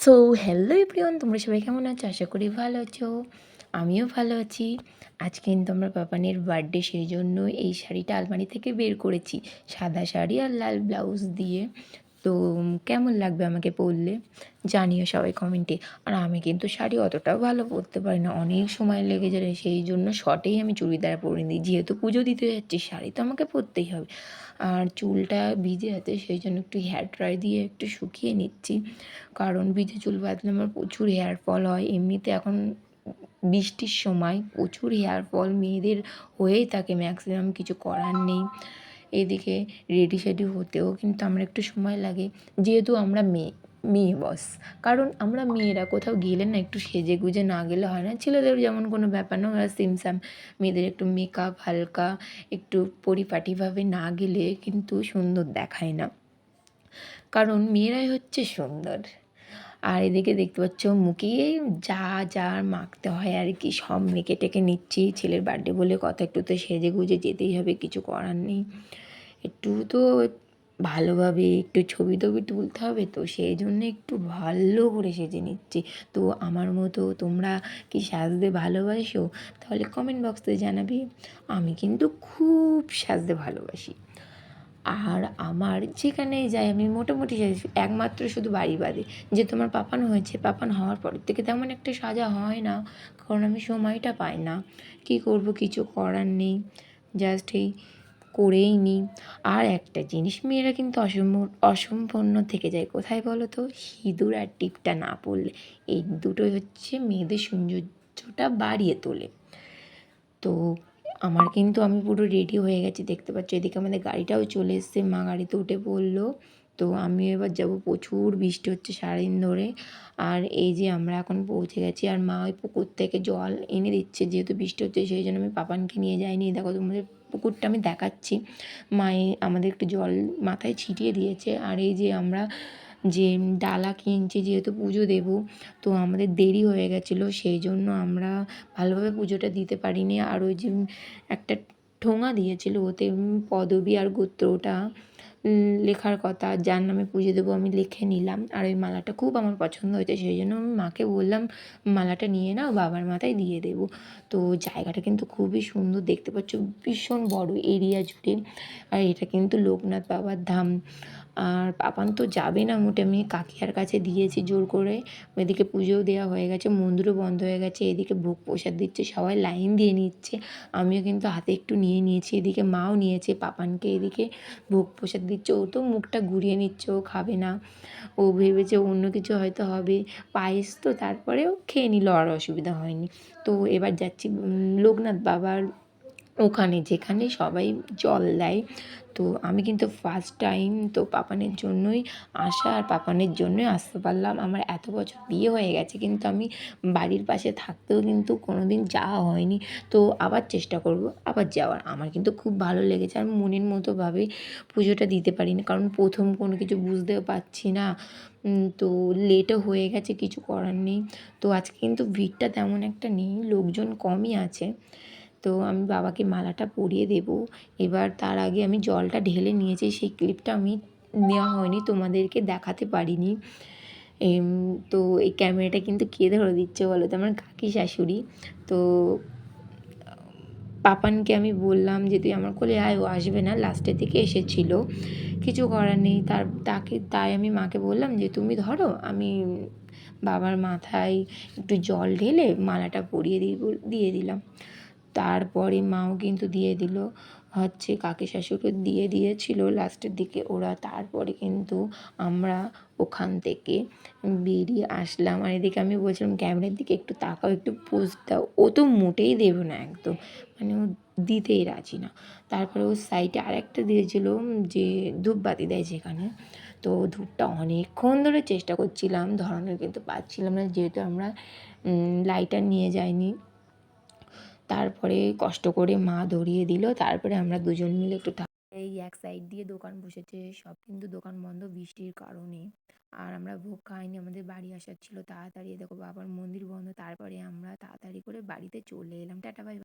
So hello everyone তোমরা সবাই কেমন আছো? আশা করি ভালো আছো। আমিও ভালো আছি। আজকে কিন্তু আমার পাপানের বার্থডে সেই জন্য এই শাড়িটা আলমারি থেকে বের করেছি। সাদা শাড়ি আর লাল ব্লাউজ দিয়ে। তো কেমন লাগবে আমাকে পরলে জানিও সবাই কমেন্টে আর আমি কিন্তু শাড়ি অতটাও ভালো পরতে পারি না। অনেক সময় লেগে যায় সেই জন্য শর্টেই আমি চুড়িদার পরে নিই। যেহেতু পুজো দিতে যাচ্ছি, শাড়ি তো আমাকে পরতেই হবে। আর চুলটা ভিজে আছে, সেই জন্য একটু হেয়ার ড্রাই দিয়ে একটু শুকিয়ে নিচ্ছি। কারণ ভিজে চুল বাঁধলে আমার প্রচুর হেয়ার ফল হয়। এমনিতে এখন বৃষ্টির সময় প্রচুর হেয়ার ফল মেয়েদের হয়েই থাকে। ম্যাক্সিমাম কিছু করার নেই। এদিকে রেডি সেডি হতেও কিন্তু আমার একটু সময় লাগে। যেহেতু আমরা মেয়ে মেয়ে বস কারণ আমরা মেয়েরা কোথাও গেলে না একটু সেজে গুজে না গেলে হয় না। ছেলেদের যেমন কোনো ব্যাপার না, ওরা সিমসাম মেয়েদের একটু মেকআপ হালকা, একটু পরিপাটিভাবে না গেলে কিন্তু সুন্দর দেখায় না। কারণ মেয়েরাই হচ্ছে সুন্দর। আর এদিকে দেখতে পাচ্ছ মুখে যা যা মাখতে হয় আর কি, সব মেখে টেকে নিচ্ছি। ছেলের বার্থডে বলে কথা একটু তো সেজে গুজে যেতেই হবে, কিছু করার নেই। একটু তো ভালোভাবে একটু ছবি টবি তুলতে হবে তো সেই জন্য একটু ভালো করে সেজে নিচ্ছি। তো আমার মতো তোমরা কি সাজতে ভালোবাসো? তাহলে কমেন্ট বক্সে জানাবি। আমি কিন্তু খুব সাজতে ভালোবাসি। আর আমার যেখানেই যাই, আমি মোটামুটি একমাত্র শুধু বাড়ি বাদে যে তোমার পাপান হয়েছে, পাপান হওয়ার পরের থেকে তেমন একটা সাজা হয় না, কারণ আমি সময়টা পাই না। কী করব, কিছু করার নেই জাস্ট এই করেই নিই আর একটা জিনিস, মেয়েরা কিন্তু অসম অসম্পন্ন থেকে যায়। কোথায় বলো তো সিঁদুর আর টিপটা না পড়লে এই দুটোই হচ্ছে মেয়েদের সৌন্দর্যটা বাড়িয়ে তোলে। তো আমার কিন্তু আমি পুরো রেডি হয়ে গেছি, দেখতে পাচ্ছ? এদিকে আমাদের গাড়িটাও চলে এসছে, মা গাড়িতে উঠে পড়ল। তো আমি এবার যাব, প্রচুর বৃষ্টি হচ্ছে সারাদিন ধরে। আর এই যে আমরা এখন পৌঁছে গেছি, আর মা ওই পুকুর থেকে জল এনে দিচ্ছে, যেহেতু বৃষ্টি হচ্ছে, সেই জন্য আমি পাপানকে নিয়ে যাইনি। দেখো তোমাদের পুকুরটা আমি দেখাচ্ছি। মায়ে আমাদের একটু জল মাথায় ছিটিয়ে দিয়েছে। আর এই যে আমরা যে ডালা কিনছি, যেহেতু পুজো দেবো, তো আমাদের দেরি হয়ে গেছিল, সেই জন্য আমরা ভালোভাবে পুজোটা দিতে পারিনি। আর ওই যে একটা ঠোঙা দিয়েছিল, ওতে পদবী আর গোত্রটা লেখার কথা, যার নামে পুজো দেবো আমি লিখে নিলাম। আর ওই মালাটা খুব আমার পছন্দ হয়েছে, সেই জন্য আমি মাকে বললাম, মালাটা নিয়ে নাও, বাবার মাথায় দিয়ে দেবো। তো জায়গাটা কিন্তু খুবই সুন্দর, দেখতে পাচ্ছ, ভীষণ বড়, এরিয়া জুড়ে। আর এটা কিন্তু লোকনাথ বাবার ধাম। আর পাপান তো যাবে না মোটে, আমি কাকিয়ার কাছে দিয়েছি জোর করে। এদিকে পুজোও দেওয়া হয়ে গেছে, মন্দিরও বন্ধ হয়ে গেছে, এদিকে ভোগ প্রসাদ দিচ্ছে, সবাই লাইন দিয়ে নিচ্ছে। আমিও কিন্তু হাতে একটু নিয়ে নিয়েছি, এদিকে মাও নিয়েছে, পাপানকে এদিকে ভোগ প্রসাদ দিচ্ছে। ও তো মুখটা ঘুরিয়ে নিচ্ছে, ও খাবে না। ও ভেবেছে অন্য কিছু হয়তো হবে। পায়েস তো, তারপরেও খেয়ে নিল, আর অসুবিধা হয়নি। তো এবার যাচ্ছি লোকনাথ বাবার ওখানে যেখানে সবাই জল দেয়। তো আমি কিন্তু ফার্স্ট টাইম তো পাপানের জন্যই আসা আর পাপানের জন্যই আসতে পারলাম। আমার এত বছর বিয়ে হয়ে গেছে, কিন্তু আমি বাড়ির পাশে থাকতেও কিন্তু কোনো দিন যাওয়া হয়নি। তো আবার চেষ্টা করব, আবার যাওয়ার। আমার কিন্তু খুব ভালো লেগেছে আমি মনের মতোভাবে পুজোটা দিতে পারিনি। কারণ প্রথম কোনো কিছু বুঝতেও পারছি না। তো লেটও হয়ে গেছে, কিছু করার নেই। তো আজকে কিন্তু ভিড়টা তেমন একটা নেই, লোকজন কমই আছে। তো আমি বাবাকে মালাটা পরিয়ে দেব। এবার তার আগে আমি জলটা ঢেলে নিয়েছি, সেই ক্লিপটা আমি নেওয়া হয়নি, তোমাদেরকে দেখাতে পারিনি। তো এই ক্যামেরাটা কিন্তু কে ধরে দিচ্ছে বলো তো? আমার কাকি শাশুড়ি। তো, পাপানকে আমি বললাম যে, তুই আমার কোলে আয়, ও আসবে না, লাস্টের দিকে এসেছিল। কিছু করার নেই। তার, তাকে, তাই আমি মাকে বললাম যে, তুমি ধরো, আমি বাবার মাথায় একটু জল ঢেলে মালাটা পরিয়ে দিব দিয়ে দিলাম। তারপরে মাও কিন্তু দিয়ে দিল। হচ্ছে কাকি শাশুড়ি দিয়ে দিয়েছিল লাস্টের দিকে। ওরা তারপরে কিন্তু আমরা ওখান থেকে বেরিয়ে আসলাম। আর এদিকে আমি বলছিলাম, ক্যামেরার দিকে একটু তাকাও, একটু পোস্ট দাও। ও তো মোটেই দেবে না একদম। মানে ও দিতেই রাজি না। তারপরে ও সাইডে আরেকটা দিয়েছিল যে ধূপবাতি দেয় যেখানে। তো ধূপটা অনেকক্ষণ ধরে চেষ্টা করছিলাম, ধরানোর কিন্তু পাচ্ছিলাম না। যেহেতু আমরা লাইটার নিয়ে যাইনি। তারপরে কষ্ট করে মা ধরিয়ে দিল, তারপরে আমরা দুজন মিলে একটু এই এক সাইড দিয়ে দোকান বসেছে, সব কিন্তু দোকান বন্ধ বৃষ্টির কারণে। আর আমরা ভোগ খাইনি, আমাদের বাড়ি আসার ছিল তাড়াতাড়ি। দেখো বাবার মন্দির বন্ধ, তারপরে আমরা তাড়াতাড়ি করে বাড়িতে চলে এলাম। Tata bye